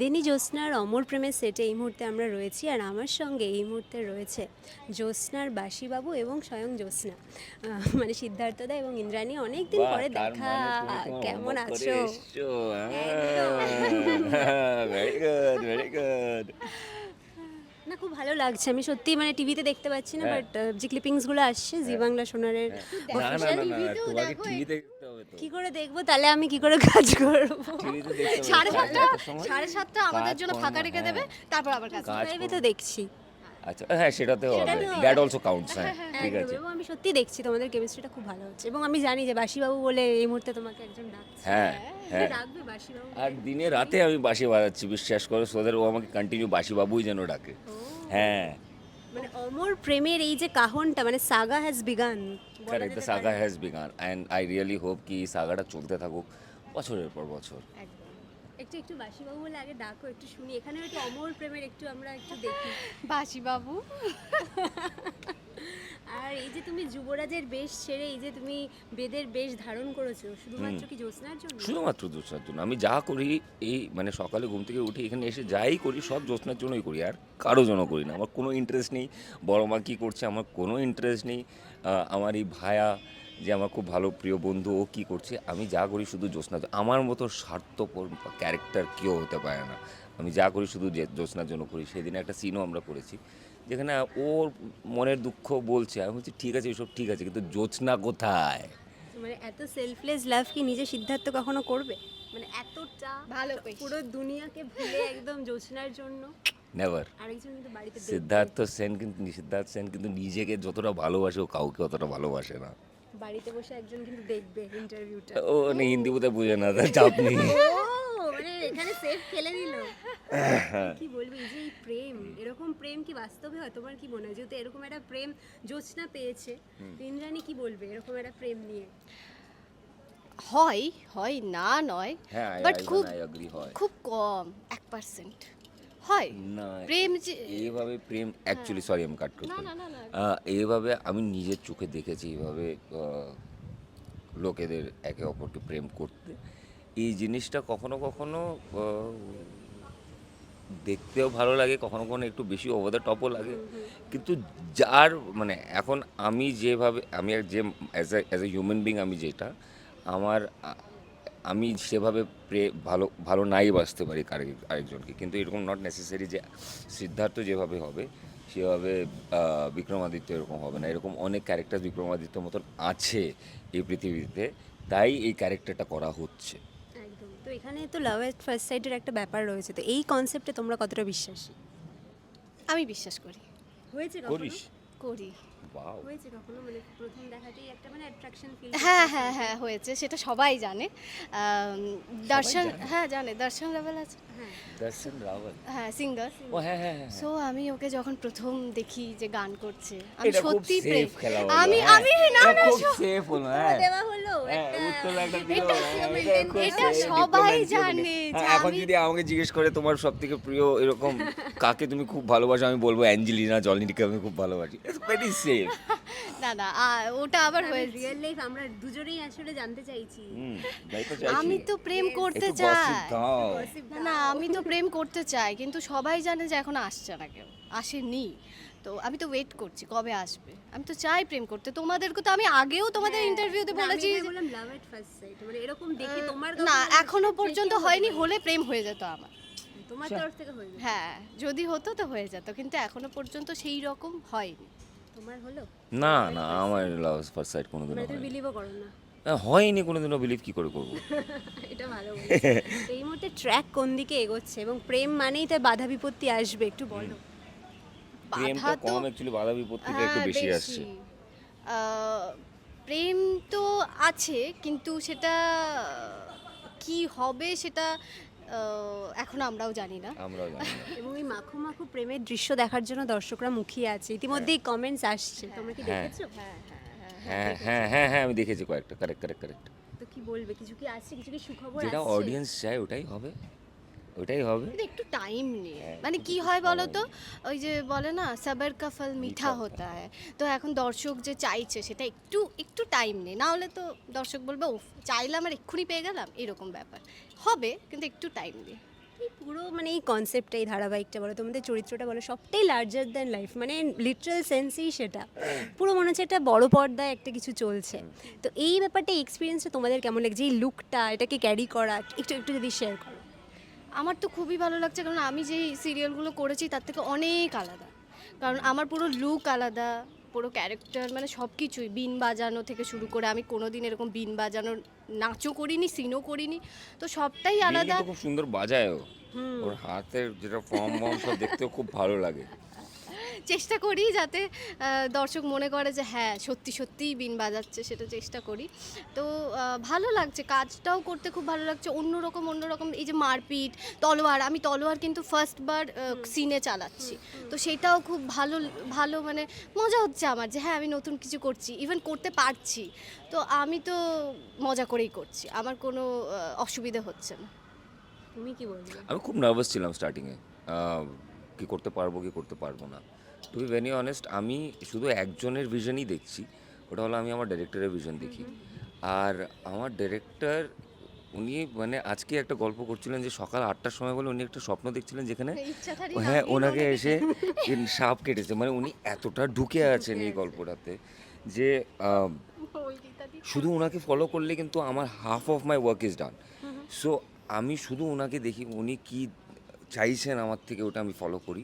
দেনি জ্যোৎস্নার অমর প্রেমের সেটে এই মুহূর্তে আমরা রয়েছি আর আমার সঙ্গে এই মুহূর্তে রয়েছে জ্যোৎস্নার বাসিবাবু এবং স্বয়ং জ্যোৎস্না। মানে সিদ্ধার্থদা এবং ইন্দ্রাণী অনেক দিন পরে দেখা। মানে কেমন আছো? ভেরি গুড ভেরি গুড না খুব ভালো লাগছে। আমি সত্যি মানে টিভিতে দেখতে পাচ্ছি না হ্যাঁ। বাট যে ক্লিপিংসগুলো আসছে জি বাংলা সোনারের তোমাকে টিভিতে দেখতে হবে তো। কি করে দেখব? তাহলে আমি কি করে কাজ করব? সাড়ে সাতটা সাড়ে সাতটা আমাদের জন্য ফাঁকা রেখে দেবে হ্যাঁ। তারপর আবার কাজ করব। তো দেখছি। আচ্ছা হ্যাঁ সেটাতেও হবে। দ্যাট অলসো কাউন্টস হ্যাঁ ঠিক আছে। এবং আমি সত্যি দেখছি তোমাদের কেমিস্ট্রিটা খুব ভালো হচ্ছে এবং আমি জানি যে বাসিবাবু বলে এই মুহূর্তে তোমাকে একজন ডাকছে। হ্যাঁ হ্যাঁ আর দিনে রাতে আমি বাঁশি বাজাচ্ছি বিশ্বাস করো সোদের ও আমাকে কন্টিনিউ বাঁশি বাবুই যেন ডাকে। হ্যাঁ। মানে অমর প্রেমের এই যে কাহনটা মানে saga has begun correct the saga has begun and I really hope কি এই সাগাটা চলতে থাকুক বছরের পর বছর। একটু একটু বাসিবাবু বলে আগে ডাকো একটু শুনি। এখানে একটু অমর প্রেমের একটু আমরা একটু দেখি। বাসি বাবু আর এই যে তুমি যুবরাজের বেশ ছেড়ে এই যে তুমি বেদের বেশ ধারণ করেছ শুধুমাত্র কি জ্যোৎস্নার জন্য? শুধুমাত্র জ্যোৎস্নার জন্য। আমি যা করি এই মানে সকালে ঘুম থেকে উঠে এখানে এসে যাই করি সব জ্যোৎস্নার জন্যই করি আর কারও জন্য করি না। আমার কোনো ইন্টারেস্ট নেই। বড় মা কী করছে আমার কোনো ইন্টারেস্ট নেই। আমার এই ভায়া যে আমার খুব ভালো প্রিয় বন্ধু ও কী করছে আমি যা করি শুধু জ্যোৎস্না আমার মতো স্বার্থপর ক্যারেক্টার কেউ হতে পারে না। আমি যা করি শুধু জ্যোৎস্নার জন্য করি। সেদিন একটা সিনও আমরা করেছি। যেখানে ওর মনের দুঃখ বলছে। আমি বলছি ঠিক আছে এসব ঠিক আছে কিন্তু জ্যোৎস্না কোথায়? মানে এত সেলফলেস লাভ কি নিজে সিদ্ধার্থ কখনো করবে? মানে এতটা ভালো পুরো দুনিয়াকে ভুলে একদম জন্য। নেভার। সিদ্ধার্থ সেন কিন্তু সিদ্ধার্থ সেন কিন্তু নিজেকে যতটা ভালোবাসে ও কাউকে অতটা ভালোবাসে না। বাড়িতে বসে একজন কিন্তু দেখবে ইন্টারভিউটা ও মানে হিন্দি বোধহয় বুঝে না চাপ নেই। মানে এখানে সেফ খেলে দিল। কি বলব এই যে এই প্রেম এরকম প্রেম কি বাস্তবে হয়? তোমার কি মনে হয়? যেহেতু এরকম একটা প্রেম জ্যোৎস্না পেয়েছে ইন্দ্রাণী কি বলবে এরকম একটা প্রেম নিয়ে? হয় হয় না নয়। হ্যাঁ বাট খুব আই খুব কম এক পার্সেন্ট হয়। না প্রেম যে এইভাবে প্রেম অ্যাকচুয়ালি সরি আমি কাট। আহ, এইভাবে আমি নিজের চোখে দেখেছি এইভাবে আহ, লোকেদের একে অপরকে প্রেম করতে। এই জিনিসটা কখনো কখনো দেখতেও ভালো লাগে কখনো কখনো একটু বেশি ওভার দ্য টপও লাগে। কিন্তু যার মানে এখন আমি যেভাবে আমি যে as a as a human being আমি যেটা আমার আমি সেভাবে প্রে ভালো ভালো নাই বাঁচতে পারি আরেকজনকে। কিন্তু এরকম নট নেসেসারি যে সিদ্ধার্থ যেভাবে হবে সেভাবে বিক্রমাদিত্য এরকম হবে না। এরকম অনেক ক্যারেক্টার বিক্রমাদিত্যর মতন আছে এই পৃথিবীতে। তাই এই ক্যারেক্টারটা করা হচ্ছে। তো এখানে তো লাভ এট ফার্স্ট সাইডের একটা ব্যাপার রয়েছে তো এই কনসেপ্টে তোমরা কতটা বিশ্বাসী? আমি বিশ্বাস করি। হয়েছে করিস? করি। হয়েছে কখনো? মানে প্রথম দেখাতেই একটা মানে অ্যাট্রাকশন ফিল হ্যাঁ হ্যাঁ হ্যাঁ হয়েছে সেটা সবাই জানে। দর্শন হ্যাঁ জানে দর্শন লেভেল আছে। দর্শন রাওয়াল হ্যাঁ সিঙ্গার ও হ্যাঁ হ্যাঁ হ্যাঁ সো আমি ওকে যখন প্রথম দেখি যে গান করছে আমি সত্যি প্রেম আমি হ্যাঁ। আমি না না খুব সেফ হলো হ্যাঁ। দেওয়া হলো হ্যাঁ, এটা হ্যাঁ, সবাই জানে হ্যাঁ, এখন যদি আমাকে জিজ্ঞেস করে তোমার সব থেকে প্রিয় এরকম কাকে তুমি খুব ভালোবাসো আমি বলব অ্যাঞ্জেলিনা জলিনিকে আমি খুব ভালোবাসি। ইটস ভেরি সেফ না না ওটা আবার হয়েছে। রিয়েল লাইফ আমরা দুজনেই আসলে জানতে চাইছি। আমি তো প্রেম করতে চাই। না না আমি তো প্রেম করতে চাই কিন্তু সবাই জানে যে এখন আসছে না কেউ আসেনি। তো আমি তো ওয়েট করছি কবে আসবে? আমি তো চাই প্রেম করতে। তোমাদেরকে তো আমি আগেও তোমাদের ইন্টারভিউতে বলেছি আমি যে- বললাম লাভ এট ফার্স্ট সাইট মানে এরকম দেখে তোমার না এখনও পর্যন্ত হয়নি হলে প্রেম হয়ে যেত আমার। তোমার তরফ থেকে হয়ে হ্যাঁ যদি হতো তো হয়ে যেত কিন্তু এখনও পর্যন্ত সেই রকম হয়নি। তোমার হলো? না না আমার লাভ ফার্স্ট সাইড কোনোদিনও মানে তুমি বিলিভও করো না। হ্যাঁ, হয়নি কোনোদিনও বিলিভ কি করে করব? এটা ভালো এই মুহূর্তে ট্র্যাক কোন দিকে এগোচ্ছে? এবং প্রেম মানেই তার বাধা বিপত্তি আসবে একটু বলো। প্রেমটা কম অ্যাকচুয়ালি বাধা বিপত্তিটা একটু হ্যাঁ, বেশি। আসছে। প্রেম তো আছে কিন্তু সেটা কি হবে সেটা এখনও আমরাও জানি না। আমরাও জানি না। এবং এই মাখো মাখো প্রেমের দৃশ্য দেখার জন্য দর্শকরা মুখিয়ে আছে। ইতিমধ্যেই কমেন্টস আসছে। তোমরা কি হ্যাঁ। দেখেছ? হ্যাঁ হ্যাঁ হ্যাঁ হ্যাঁ হ্যাঁ হ্যাঁ হ্যাঁ আমি দেখেছি কয়েকটা। কারেক্ট কারেক্ট কারেক্ট তো কি বলবে? কিছু কি আছে? কিছু কি সুখবর যেটা অডিয়েন্স চায় ওটাই হবে। ওটাই হবে। একটু টাইম নিয়ে। হ্যাঁ, মানে কি হয় বলো তো? ওই যে বলে না সাবার কা ফল মিঠা মিঠা হতা হয়। তো এখন দর্শক যে চাইছে সেটা একটু একটু টাইম নেই না হলে তো দর্শক বলবে ও চাইলাম আর এক্ষুনি পেয়ে গেলাম? এরকম ব্যাপার। হবে কিন্তু একটু টাইম দিয়ে পুরো মানে এই কনসেপ্টটা এই ধারাবাহিকটা বলো তোমাদের চরিত্রটা বলো সবটাই লার্জার দ্যান লাইফ মানে লিটারাল সেন্সেই সেটা। পুরো মনে হচ্ছে একটা বড় পর্দায় একটা কিছু চলছে। তো এই ব্যাপারটা এক্সপিরিয়েন্সটা তোমাদের কেমন লাগছে? এই লুকটা এটাকে ক্যারি করা একটু একটু যদি শেয়ার করো। আমার তো খুবই ভালো লাগছে কারণ আমি যেই সিরিয়ালগুলো করেছি তার থেকে অনেক আলাদা। কারণ আমার পুরো লুক আলাদা পুরো ক্যারেক্টার মানে সব কিছুই বিন বাজানো থেকে শুরু করে আমি কোনো দিন এরকম বিন বাজানোর নাচও করিনি সিনও করিনি তো সবটাই আলাদা। খুব সুন্দর বাজায় ওর হাতের যেটা ফর্ম ফর্ম সব দেখতেও খুব ভালো লাগে। চেষ্টা করি যাতে দর্শক মনে করে যে হ্যাঁ সত্যি সত্যিই বিন বাজাচ্ছে সেটা চেষ্টা করি। তো ভালো লাগছে কাজটাও করতে খুব ভালো লাগছে। অন্যরকম অন্যরকম এই যে মারপিট তলোয়ার আমি তলোয়ার কিন্তু ফার্স্টবার সিনে চালাচ্ছি। তো সেটাও খুব ভালো ভালো মানে মজা হচ্ছে আমার যে হ্যাঁ আমি নতুন কিছু করছি ইভেন করতে পারছি। তো আমি তো মজা করেই করছি আমার কোনো অসুবিধা হচ্ছে না। তুমি কি বলবে? আমি খুব নার্ভাস ছিলাম স্টার্টিংয়ে কি করতে পারব কি করতে পারব না। টু বি ভেরি অনেস্ট আমি শুধু একজনের ভিশনই দেখছি ওটা হলো আমি আমার ডাইরেক্টরের ভিশন দেখি। আর আমার ডাইরেক্টর উনি মানে আজকে একটা গল্প করছিলেন যে সকাল আটটার সময় বলে উনি একটা স্বপ্ন দেখছিলেন যেখানে হ্যাঁ ওনাকে এসে সাপ কেটেছে। মানে উনি এতটা ঢুকে আছেন এই গল্পটাতে যে শুধু ওনাকে ফলো করলে কিন্তু আমার half of my work is done so আমি শুধু ওনাকে দেখি উনি কি চাইছেন আমার থেকে ওটা আমি ফলো করি।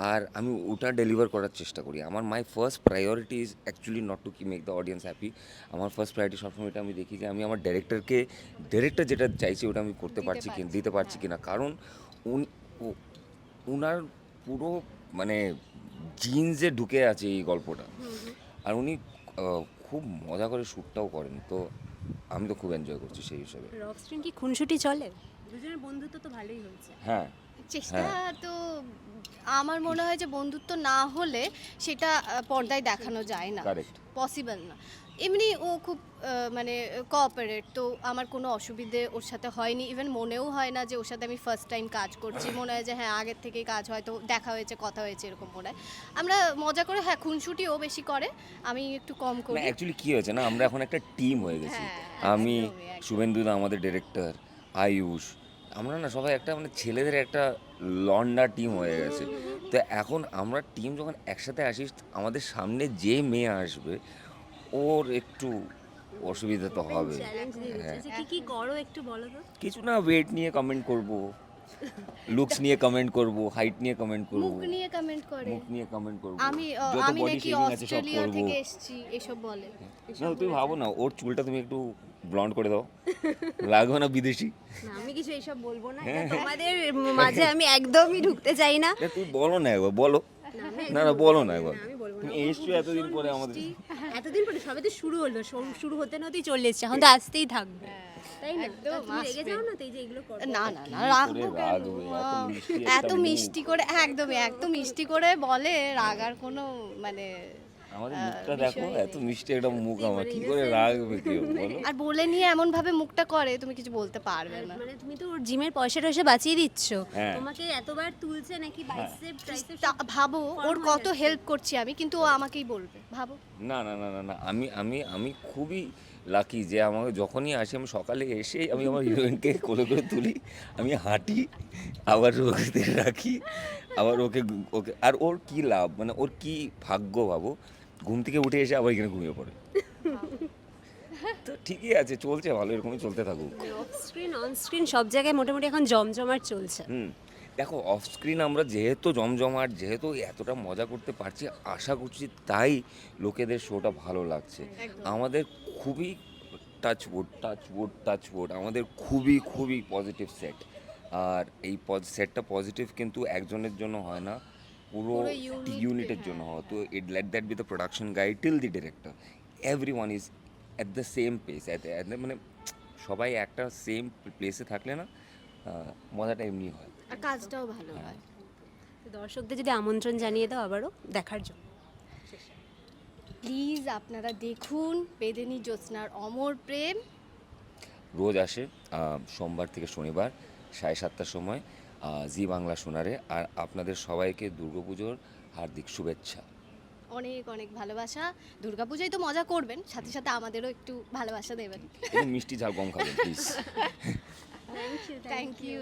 আর আমি ওটা ডেলিভার করার চেষ্টা করি। আমার my first priority is actually not to কি মেক দ্য অডিয়েন্স হ্যাপি আমার ফার্স্ট প্রায়োরিটি সবসময় এটা আমি দেখি যে আমি আমার ডাইরেক্টরকে ডাইরেক্টর যেটা চাইছি ওটা আমি করতে পারছি কি দিতে পারছি কি না কারণ উন ও- উনার পুরো মানে জিন্সে ঢুকে আছে এই গল্পটা। আর উনি খুব মজা করে শ্যুটটাও করেন। তো আমি তো খুব এনজয় করছি সেই হিসাবে। কি খুনসুটি চলে? দুজনের বন্ধুত্ব তো ভালোই হয়েছে। হ্যাঁ। চেষ্টা তো আমার মনে হয় যে বন্ধুত্ব না হলে সেটা পর্দায় দেখানো যায় না। পসিবল না। এমনি ও খুব মানে কোঅপারেট তো আমার কোনো অসুবিধে ওর সাথে হয়নি। ইভেন মনেও হয় না যে ওর সাথে আমি ফার্স্ট টাইম কাজ করছি। মনে হয় যে হ্যাঁ আগের থেকেই কাজ হয়তো দেখা হয়েছে কথা হয়েছে এরকম মনে হয়। আমরা মজা করে হ্যাঁ খুনসুটি ও বেশি করে। আমি একটু কম করি। অ্যাকচুয়ালি কি হয়েছে না আমরা এখন একটা টিম হয়ে গেছি। হ্যাঁ, আমি। শুভেন্দুদা আমাদের ডিরেক্টর আয়ুষ আমরা না সবাই একটা মানে ছেলেদের একটা লন্ডা টিম হয়ে গেছে। তো এখন আমরা টিম যখন একসাথে আসিস আমাদের সামনে যে মেয়ে আসবে ওর একটু অসুবিধা তো হবে হ্যাঁ। কি কি করো একটু বলো তো? কিছু না ওয়েট নিয়ে কমেন্ট করব। লুকস নিয়ে কমেন্ট করব হাইট নিয়ে কমেন্ট করব। মুখ নিয়ে কমেন্ট করে। মুখ নিয়ে কমেন্ট করব। আমি আমি নাকি অস্ট্রেলিয়া থেকে এসেছি এসব বলে। না তুমি ভাবো না ওর চুলটা তুমি একটু ব্লন্ড করে দাও। লাগবে না বিদেশি। না আমি কিছু এইসব বলব না হ্যাঁ, তোমাদের মাঝে আমি একদমই ঢুকতে চাই না। তুমি বলো না একবার বলো। না, না বলো না একবার। আমি বলব না। তুমি এসছো এতদিন পরে আমাদের এতদিন পরে সবে তো শুরু হলো শুরু হতে না হতেই চলে এসছে এখন তো আসতেই থাকবে। তাই না? তুমি রেগে যাও না তো যে এগুলো করো। না না না রাখব কেন? এত মিষ্টি করে হ্যাঁ, একদমই এত মিষ্টি করে বলে রাগার কোনো মানে আমাদের মুখটা দেখো এত মিষ্টি একটা মুখ আমার কি করে রাখবে কি বলো? আর বলে নিয়ে এমন ভাবে মুখটা করে তুমি কিছু বলতে পারবে না। মানে তুমি তো ওর জিমের পয়সা টয়সা বাঁচিয়ে দিচ্ছ। হ্যাঁ। তোমাকে এতবার তুলছে নাকি বাইসেপ ট্রাইসেপ ভাবো ওর কত হেল্প করছি আমি কিন্তু ও আমাকেই বলবে ভাবো। না না না না না আমি আমি আমি খুবই লাকি যে আমাকে যখনই আসি আমি সকালে এসে আমি আমার হিরোইনকে কোলে করে তুলি আমি হাঁটি আবার ওকে রাখি আবার ওকে ওকে আর ওর কি লাভ? মানে ওর কি ভাগ্য ভাবো? ঘুম থেকে উঠে এসে আবার এখানে ঘুমিয়ে পড়ে। তো ঠিকই আছে চলছে ভালো এরকমই চলতে থাকুক। অফ স্ক্রিন অন স্ক্রিন সব জায়গায় মোটামুটি এখন জমজমাট চলছে। হুম। দেখো অফ স্ক্রিন আমরা যেহেতু জমজমাট যেহেতু এতটা মজা করতে পারছি আশা করছি তাই লোকেদের শোটা ভালো লাগছে। আমাদের খুবই touched touched touched আমাদের খুবই খুবই পজিটিভ সেট আর এই সেটটা পজিটিভ কিন্তু একজনের জন্য হয় না পুরো ইউনিটের জন্য হয়। তো it let that be the production guide till the director everyone is at the same pace মানে সবাই একটা সেম প্লেসে থাকলে না মজাটা এমনি হয়। আর কাজটাও ভালো হয়। তো দর্শকদের যদি আমন্ত্রণ জানিয়ে দাও আবারও দেখার জন্য। প্লিজ আপনারা দেখুন বেদেনী জ্যোৎস্নার অমর প্রেম। রোজ আসে সোমবার থেকে শনিবার সাড়ে সাতটার সময় জি বাংলা সোনারে আর আপনাদের সবাইকে দুর্গাপুজোর হার্দিক শুভেচ্ছা। অনেক অনেক ভালোবাসা। দুর্গাপূজায় তো মজা করবেন সাথে সাথে আমাদেরও একটু ভালোবাসা দেবেন। মিষ্টি ঝাল কম খাবেন please thank you thank you